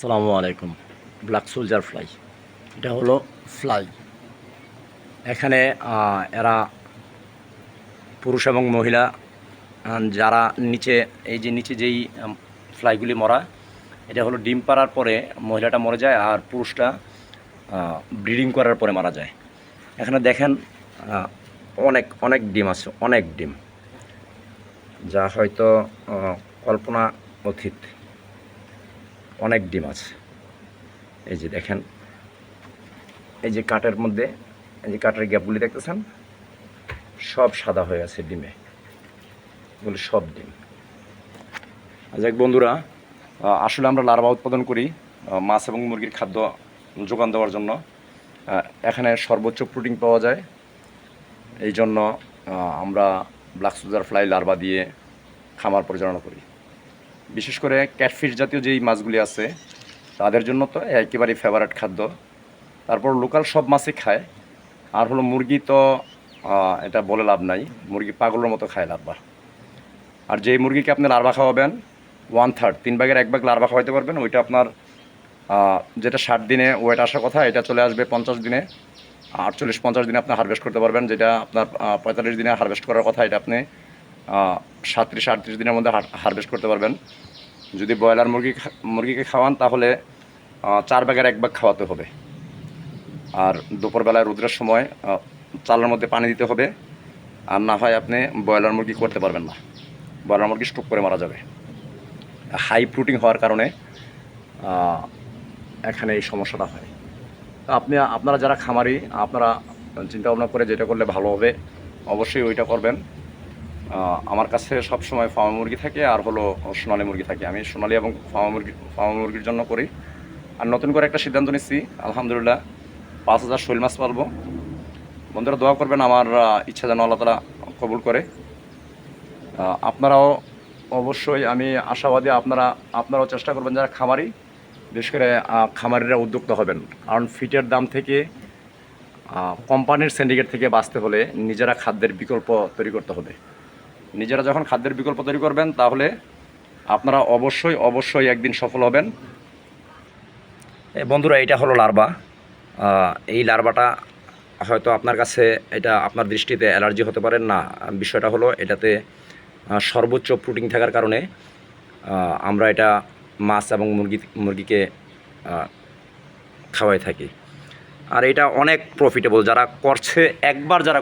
সালামু আলাইকুম black soldier fly এটা হলো ফ্লাই এখানে এরা পুরুষ এবং মহিলা যারা নিচে, এই যে নিচে যেই ফ্লাইগুলি মরা, এটা হলো ডিম পাড়ার পরে মহিলাটা মরে যায় আর পুরুষটা ব্রিডিং করার পরে মারা যায়। এখানে দেখেন অনেক অনেক ডিম আছে, অনেক ডিম, যা হয়তো কল্পনা অতীত। অনেক ডিম আছে। এই যে দেখেন, এই যে কাঠের মধ্যে, এই যে কাঠের গ্যাপগুলি দেখতেছেন, সব সাদা হয়ে আছে ডিমে। এগুলো সব ডিম। যাক বন্ধুরা আসলে আমরা লার্ভা উৎপাদন করি মাছ এবং মুরগির খাদ্য যোগান দেওয়ার জন্য। এখানে সর্বোচ্চ প্রোটিন পাওয়া যায়। এই জন্য আমরা ব্ল্যাক সুজার ফ্লাই লার্ভা দিয়ে খামার পরিচালনা করি। বিশেষ করে ক্যাটফিশ জাতীয় যেই মাছগুলি আছে, তাদের জন্য তো একেবারেই ফেভারেট খাদ্য। তারপর লোকাল সব মাছই খায়। আর হলো মুরগি তো এটা বলে লাভ নাই। মুরগি পাগলের মতো খায় লার্ভা আর যেই মুরগিকে আপনি লার্ভা খাওয়াবেন ওয়ান থার্ড তিন ভাগের এক ভাগ লার্ভা খাওয়াইতে পারবেন। ওইটা আপনার যেটা ষাট দিনে ওয়েট আসার কথা, এটা চলে আসবে পঞ্চাশ দিনে। আটচল্লিশ পঞ্চাশ দিনে আপনি হারভেস্ট করতে পারবেন। যেটা আপনার পঁয়তাল্লিশ দিনে হারভেস্ট করার কথা, এটা আপনি সাতত্রিশ আটত্রিশ দিনের মধ্যে হারভেস্ট করতে পারবেন। যদি ব্রয়লার মুরগি মুরগিকে খাওয়ান, তাহলে চার ভাগের এক ভাগ খাওয়াতে হবে। আর দুপুরবেলায় রোদ্রের সময় চালের মধ্যে পানি দিতে হবে। আর না হয় আপনি ব্রয়লার মুরগি করতে পারবেন না। ব্রয়লার মুরগি স্ট্রোক করে মারা যাবে। হাই প্রোটিন হওয়ার কারণে এখানে এই সমস্যাটা হয়। আপনি, আপনারা যারা খামারি, আপনারা চিন্তা ভাবনা করে যেটা করলে ভালো হবে, অবশ্যই ওইটা করবেন। আমার কাছে সব সময় ফার্মা মুরগি থাকে আর হলো সোনালী মুরগি থাকে। আমি সোনালি এবং ফার্মা মুরগি, ফার্মা মুরগির জন্য করি। আর নতুন করে একটা সিদ্ধান্ত নিচ্ছি আলহামদুলিল্লাহ, পাঁচ হাজার শৈল মাছ পালবো। বন্ধুরা দোয়া করবেন আমার ইচ্ছা যেন আল্লাহ তালা কবুল করে। আপনারাও অবশ্যই আমি আশাবাদী আপনারা, আপনারাও চেষ্টা করবেন যারা খামারি, বিশেষ করে খামারিরা উদ্যোক্তা হবেন। কারণ ফিটের দাম থেকে কোম্পানির সিন্ডিকেট থেকে বাঁচতে হলে নিজেরা খাদ্যের বিকল্প তৈরি করতে হবে। নিজেরা যখন খাদ্যের বিকল্প তৈরি করবেন তাহলে আপনারা অবশ্যই অবশ্যই একদিন সফল হবেন। বন্ধুরা এটা হলো আহ, এই লার্ভাটা হয়তো আপনার কাছে এটা আপনার দৃষ্টিতে অ্যালার্জি হতে পারে না বিষয়টা হলো এটাতে সর্বোচ্চ প্রোটিন থাকার কারণে আমরা এটা মাছ এবং মুরগি মুরগিকে খাওয়াই থাকি। আর এটা অনেক প্রফিটেবল যারা করছে একবার যারা